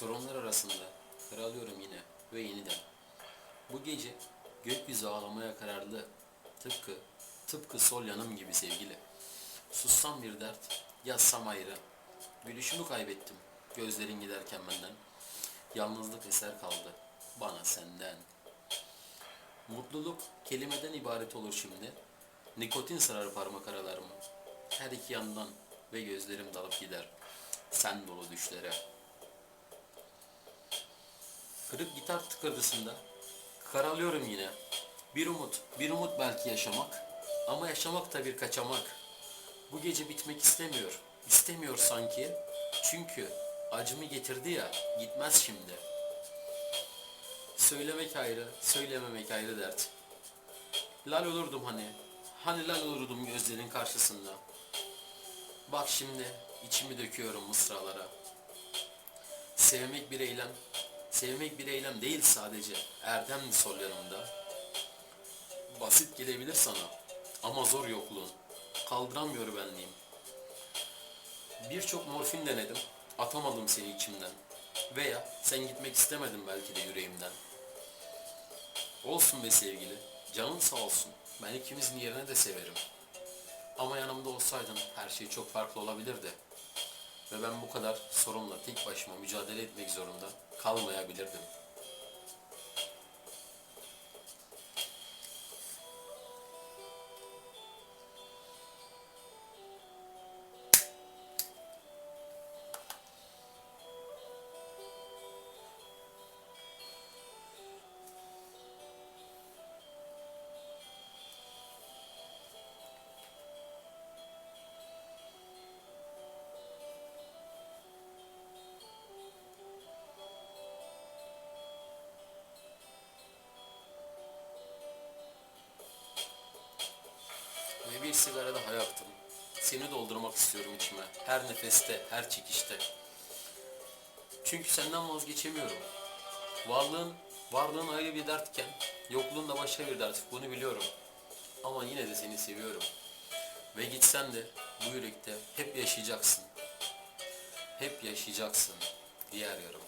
Sorunlar arasında karalıyorum yine ve yeniden. Bu gece gökyüzü ağlamaya kararlı. Tıpkı, tıpkı sol yanım gibi sevgili. Sussam bir dert, yazsam ayrı. Gülüşümü kaybettim, gözlerin giderken benden. Yalnızlık eser kaldı, bana senden. Mutluluk kelimeden ibaret olur şimdi. Nikotin sarar parmak aralarımı. Her iki yandan ve gözlerim dalıp gider. Sen dolu düşlere. Kırık gitar tıkırdısında karalıyorum yine. Bir umut, bir umut belki yaşamak. Ama yaşamak da bir kaçamak. Bu gece bitmek istemiyor. İstemiyor sanki. Çünkü acımı getirdi ya, gitmez şimdi. Söylemek ayrı, söylememek ayrı dert. Lal olurdum hani, hani lal olurdum gözlerin karşısında. Bak şimdi içimi döküyorum mısralara. Sevmek bir eylem, sevmek bir eylem değil sadece. Erdem sol yanımda. Basit gelebilir sana ama zor yokluğun. Kaldıramıyor benliğim. Birçok morfin denedim, atamadım seni içimden. Veya sen gitmek istemedin belki de yüreğimden. Olsun be sevgili, canın sağ olsun. Ben ikimizin yerine de severim. Ama yanımda olsaydın her şey çok farklı olabilirdi. Ve ben bu kadar sorunla tek başıma mücadele etmek zorunda kalmayabilirdim. Bir sigara daha yaktım. Seni doldurmak istiyorum içime. Her nefeste, her çekişte. Çünkü senden vazgeçemiyorum. Varlığın, varlığın ayrı bir dertken, yokluğun da başka bir dert. Bunu biliyorum. Ama yine de seni seviyorum. Ve gitsen de bu yürekte hep yaşayacaksın. Hep yaşayacaksın diye arıyorum.